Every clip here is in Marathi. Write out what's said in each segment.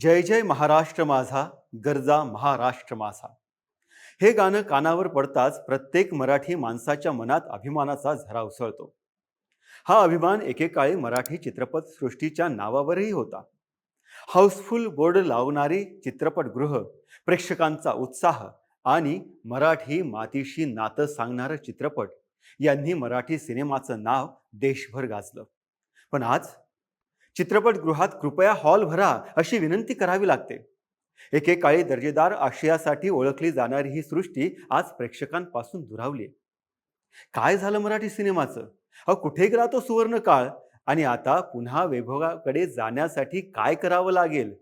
जय जय महाराष्ट्र माझा गरजा महाराष्ट्र माझा. हे गाणं कानावर पडताच प्रत्येक मराठी माणसाच्या मनात अभिमानाचा झरा उसळतो. हा अभिमान एकेकाळी मराठी चित्रपटसृष्टीच्या नावावरही होता. हाऊसफुल बोर्ड लावणारी चित्रपटगृह प्रेक्षकांचा उत्साह आणि मराठी मातीशी नातं सांगणारं चित्रपट यांनी मराठी सिनेमाचं नाव देशभर गाजलं. पण आज चित्रपटगृहात कृपया हॉल भरा अशी विनंती करावी लागते. एकेकाळी दर्जेदार आशयासाठी ओळखली जाणारी ही सृष्टी आज प्रेक्षकांपासून दुरावली काय झालं मराठी सिनेमाचं? अहो कुठे गेला तो सुवर्ण काळ? आणि आता पुन्हा वैभवाकडे जाण्यासाठी काय करावं लागेल?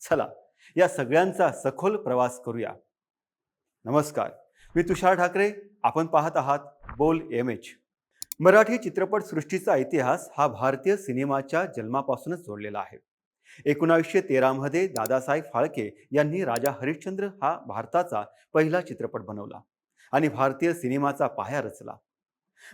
चला या सगळ्यांचा सखोल प्रवास करूया. नमस्कार मी तुषार ठाकरे आपण पाहत आहात बोल एम एच. मराठी चित्रपटसृष्टीचा इतिहास हा भारतीय सिनेमाच्या जन्मापासूनच जोडलेला आहे. एकोणावीसशे तेरामध्ये दादासाहेब फाळके यांनी राजा हरिश्चंद्र हा भारताचा पहिला चित्रपट बनवला आणि भारतीय सिनेमाचा पाया रचला.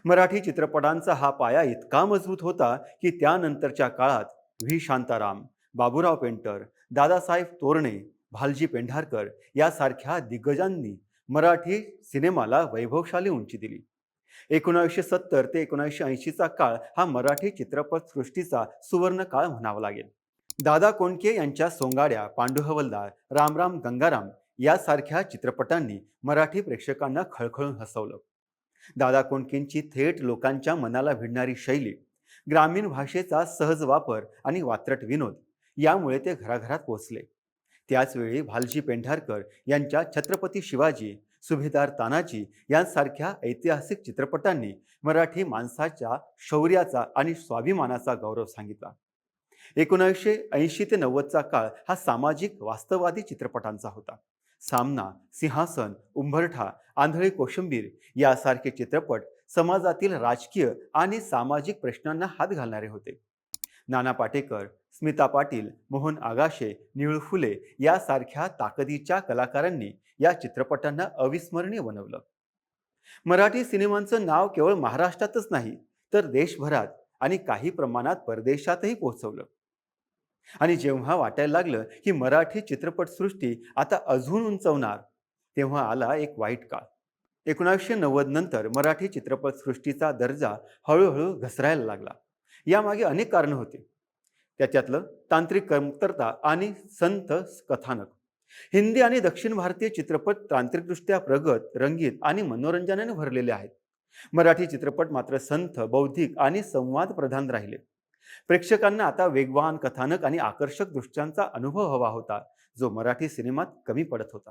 मराठी चित्रपटांचा हा पाया इतका मजबूत होता की त्यानंतरच्या काळात व्ही. शांताराम बाबूराव पेंटर दादासाहेब तोरणे भालजी पेंढारकर यासारख्या दिग्गजांनी मराठी सिनेमाला वैभवशाली उंची दिली. एकोणावीसशे सत्तर ते एकोणावीसशे ऐंशीचा काळ हा मराठी चित्रपटसृष्टीचा सुवर्ण काळ म्हणावा लागेल. दादा कोंडके यांच्या सोंगाड्या पांडू हवलदार रामराम गंगाराम यासारख्या चित्रपटांनी मराठी प्रेक्षकांना खळखळून हसवलं. दादा कोंडकेंची थेट लोकांच्या मनाला भिडणारी शैली ग्रामीण भाषेचा सहज वापर आणि वात्रट विनोद यामुळे ते घराघरात पोचले त्याचवेळी भालजी पेंढारकर यांच्या छत्रपती शिवाजी सुभेदार तानाजी यांसारख्या ऐतिहासिक चित्रपटांनी मराठी माणसाच्या शौर्याचा आणि स्वाभिमानाचा गौरव सांगितला. एकोणीसशे ऐंशी ते नव्वदचा काळ हा सामाजिक वास्तववादी चित्रपटांचा होता. सामना सिंहासन उंबरठा आंधळी कोशंबीर यासारखे चित्रपट समाजातील राजकीय आणि सामाजिक प्रश्नांना हात घालणारे होते. नाना पाटेकर स्मिता पाटील मोहन आगाशे निळू फुले यासारख्या ताकदीच्या कलाकारांनी या चित्रपटांना अविस्मरणीय बनवलं. मराठी सिनेमांचं नाव केवळ महाराष्ट्रातच नाही तर देशभरात आणि काही प्रमाणात परदेशातही पोहोचवलं. आणि जेव्हा वाटायला लागलं की मराठी चित्रपटसृष्टी आता अजून उंचवणार तेव्हा आला एक वाईट काळ. एकोणावीसशे नव्वद नंतर मराठी चित्रपटसृष्टीचा दर्जा हळूहळू घसरायला लागला. यामागे अनेक कारणं होती. त्याच्यातलं तांत्रिक कमतरता आणि संत कथानक. हिंदी आणि दक्षिण भारतीय चित्रपट तांत्रिकदृष्ट्या प्रगत रंगीत आणि मनोरंजनाने भरलेले आहेत. मराठी चित्रपट मात्र संथ बौद्धिक आणि संवाद प्रधान राहिले. प्रेक्षकांना आता वेगवान कथानक आणि आकर्षक दृश्यांचा अनुभव हवा होता जो मराठी सिनेमात कमी पडत होता.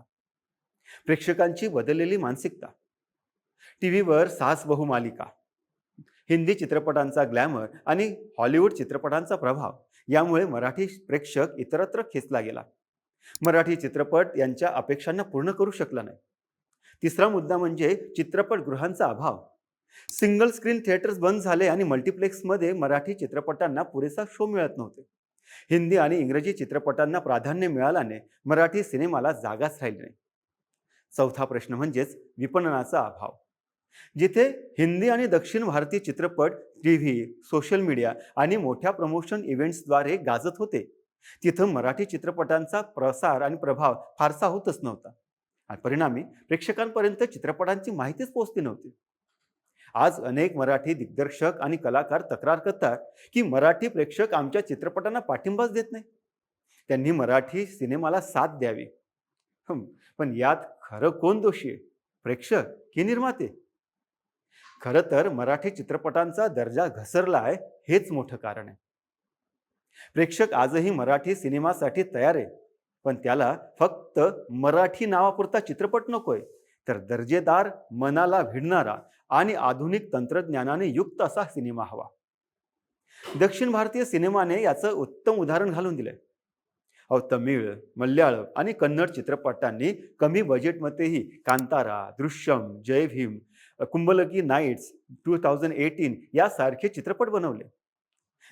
प्रेक्षकांची बदललेली मानसिकता. टी व्हीवर सास बहु मालिका हिंदी चित्रपटांचा ग्लॅमर आणि हॉलिवूड चित्रपटांचा प्रभाव. यामुळे मराठी प्रेक्षक इतरत्र खेचला गेला. मराठी चित्रपट यांच्या अपेक्षांना पूर्ण करू शकला नाही. तिसरा मुद्दा म्हणजे चित्रपटगृहांचा अभाव. सिंगल स्क्रीन थिएटर्स बंद झाले आणि मल्टिप्लेक्समध्ये मराठी चित्रपटांना पुरेसा शो मिळत नव्हते. हिंदी आणि इंग्रजी चित्रपटांना प्राधान्य मिळाल्याने मराठी सिनेमाला जागाच राहिली नाही. चौथा प्रश्न म्हणजेच विपणनाचा अभाव. जिथे हिंदी आणि दक्षिण भारतीय चित्रपट टी व्ही सोशल मीडिया आणि मोठ्या प्रमोशन इव्हेंट्सद्वारे गाजत होते. तिथं मराठी चित्रपटांचा प्रसार आणि प्रभाव फारसा होतच नव्हता. आणि परिणामी प्रेक्षकांपर्यंत चित्रपटांची माहितीच पोहोचली नव्हती. आज अनेक मराठी दिग्दर्शक आणि कलाकार तक्रार करतात की मराठी प्रेक्षक आमच्या चित्रपटांना पाठिंबाच देत नाही. त्यांनी मराठी सिनेमाला साथ द्यावी. पण यात खरं कोण दोषी आहे? प्रेक्षक की निर्माते? खरं तर मराठी चित्रपटांचा दर्जा घसरला आहे हेच मोठं कारण आहे. प्रेक्षक आजही मराठी सिनेमासाठी तयार आहे पण त्याला फक्त मराठी नावापुरता चित्रपट नकोय तर दर्जेदार मनाला भिडणारा आणि आधुनिक तंत्रज्ञानाने युक्त असा सिनेमा हवा. दक्षिण भारतीय सिनेमाने याचं उत्तम उदाहरण घालून दिलंय. अहो तमिळ मल्याळम आणि कन्नड चित्रपटांनी कमी बजेटमध्येही Kantara Drishyam Jai Bhim Kumbalangi Nights two thousand eighteen यासारखे चित्रपट बनवले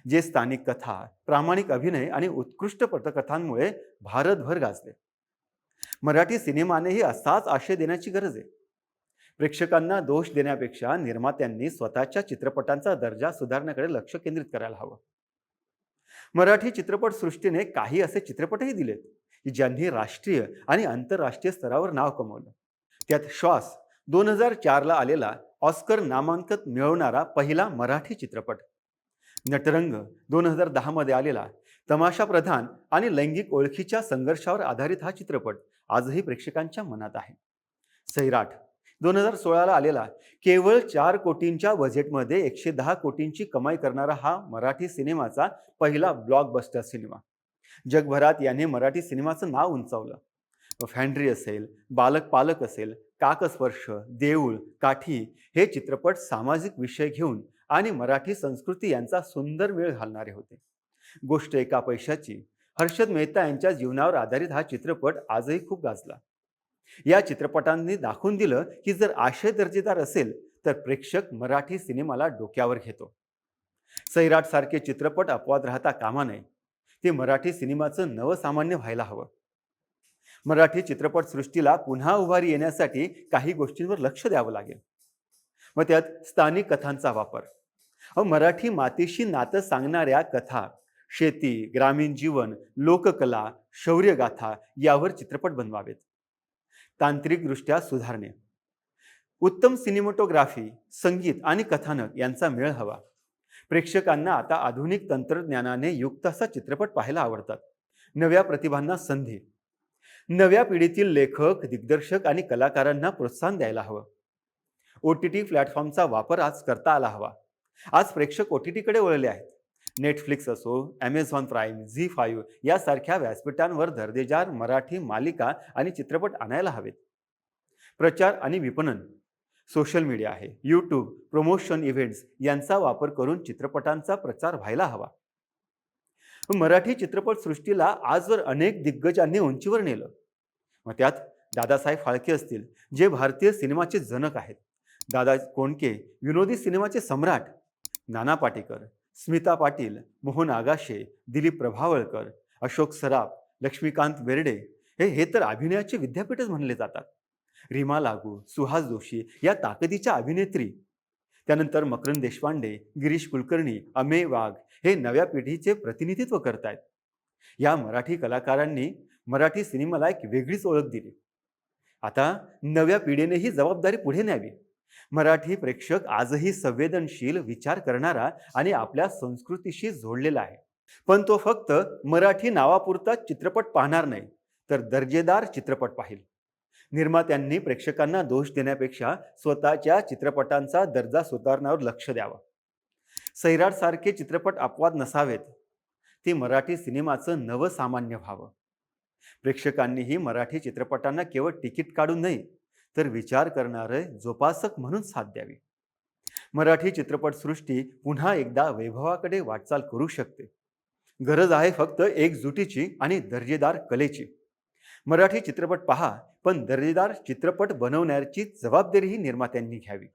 जे स्थानिक कथा प्रामाणिक अभिनय आणि उत्कृष्ट पटकथांमुळे भारतभर गाजले. मराठी सिनेमानेही असाच आशय देण्याची गरज आहे. प्रेक्षकांना दोष देण्यापेक्षा निर्मात्यांनी स्वतःच्या चित्रपटांचा दर्जा सुधारण्याकडे लक्ष केंद्रित करायला हवं. मराठी चित्रपटसृष्टीने काही असे चित्रपटही दिलेत ज्यांनी राष्ट्रीय आणि आंतरराष्ट्रीय स्तरावर नाव कमवलं. त्यात श्वास दोन हजार चारला आलेला ऑस्कर नामांकन मिळवणारा पहिला मराठी चित्रपट. नटरंग दोन हजार दहामध्ये आलेला तमाशा प्रधान आणि लैंगिक ओळखीच्या संघर्षावर आधारित हा चित्रपट आजही प्रेक्षकांच्या मनात आहे. सैराट दोन हजार सोळाला आलेला केवळ चार कोटींच्या बजेटमध्ये एकशे दहा कोटींची कमाई करणारा हा मराठी सिनेमाचा पहिला ब्लॉकबस्टर सिनेमा जगभरात याने मराठी सिनेमाचं नाव उंचावलं. फॅन्ड्री असेल बालक पालक असेल काकस्पर्श देऊळ काठी हे चित्रपट सामाजिक विषय घेऊन आणि मराठी संस्कृती यांचा सुंदर मेळ घालणारे होते. गोष्ट एका पैशाची. हर्षद मेहता यांच्या जीवनावर आधारित हा चित्रपट आजही खूप गाजला. या चित्रपटांनी दाखवून दिलं की जर आशय दर्जेदार असेल तर प्रेक्षक मराठी सिनेमाला डोक्यावर घेतो. सैराट सारखे चित्रपट अपवाद राहता कामा नये. ते मराठी सिनेमाचं नवसामान्य व्हायला हवं. मराठी चित्रपटसृष्टीला पुन्हा उभारी येण्यासाठी काही गोष्टींवर लक्ष द्यावं लागेल. मग त्यात स्थानिक कथांचा वापर. अहो मराठी मातीशी नातं सांगणाऱ्या कथा शेती ग्रामीण जीवन लोककला शौर्यगाथा यावर चित्रपट बनवावेत. तांत्रिकदृष्ट्या सुधारणे. उत्तम सिनेमॅटोग्राफी संगीत आणि कथानक यांचा मेळ हवा. प्रेक्षकांना आता आधुनिक तंत्रज्ञानाने युक्त असा चित्रपट पाहायला आवडतात. नव्या प्रतिभांना संधी. नव्या पिढीतील लेखक दिग्दर्शक आणि कलाकारांना प्रोत्साहन द्यायला हवं. ओ टी टी प्लॅटफॉर्मचा वापर आज करता आला हवा. आज प्रेक्षक ओ टी टीकडे वळले आहेत. नेटफ्लिक्स असो ॲमेझॉन प्राईम झी फाईव्ह यासारख्या व्यासपीठांवर दर्जेदार मराठी मालिका आणि चित्रपट आणायला हवेत. प्रचार आणि विपणन सोशल मीडिया आहे यूट्यूब प्रमोशन इव्हेंट्स यांचा वापर करून चित्रपटांचा प्रचार व्हायला हवा. मराठी चित्रपटसृष्टीला आजवर अनेक दिग्गजांनी उंचीवर नेलं. मग त्यात दादासाहेब फाळके असतील जे भारतीय सिनेमाचे जनक आहेत. दादा कोंडके विनोदी सिनेमाचे सम्राट. नाना पाटेकर स्मिता पाटील मोहन आगाशे दिलीप प्रभावळकर अशोक सराफ लक्ष्मीकांत बेर्डे हे हे तर अभिनयाचे विद्यापीठच म्हणले जातात. रीमा लागू सुहास जोशी या ताकदीच्या अभिनेत्री. त्यानंतर मकरंद देशपांडे गिरीश कुलकर्णी अमे वाघ हे नव्या पिढीचे प्रतिनिधित्व करतायत. या मराठी कलाकारांनी मराठी सिनेमाला एक वेगळीच ओळख दिली. आता नव्या पिढीने ही जबाबदारी पुढे न्यावी. मराठी प्रेक्षक आजही संवेदनशील विचार करणारा आणि आपल्या संस्कृतीशी जोडलेला आहे. पण तो फक्त मराठी नावापुरता चित्रपट पाहणार नाही तर दर्जेदार चित्रपट पाहिल. निर्मात्यांनी प्रेक्षकांना दोष देण्यापेक्षा स्वतःच्या चित्रपटांचा दर्जा सुधारण्यावर लक्ष द्यावं. सैराट सारखे चित्रपट अपवाद नसावेत. ते मराठी सिनेमाचं नवसामान्य व्हावं. प्रेक्षकांनीही मराठी चित्रपटांना केवळ तिकीट काढून नाही तर विचार करणारे जोपासक म्हणून साथ द्यावी. मराठी चित्रपटसृष्टी पुन्हा एकदा वैभवाकडे वाटचाल करू शकते. गरज आहे फक्त एकजुटीची आणि दर्जेदार कलेची. मराठी चित्रपट पहा पण दर्जेदार चित्रपट बनवण्याची जबाबदारीही निर्मात्यांनी घ्यावी.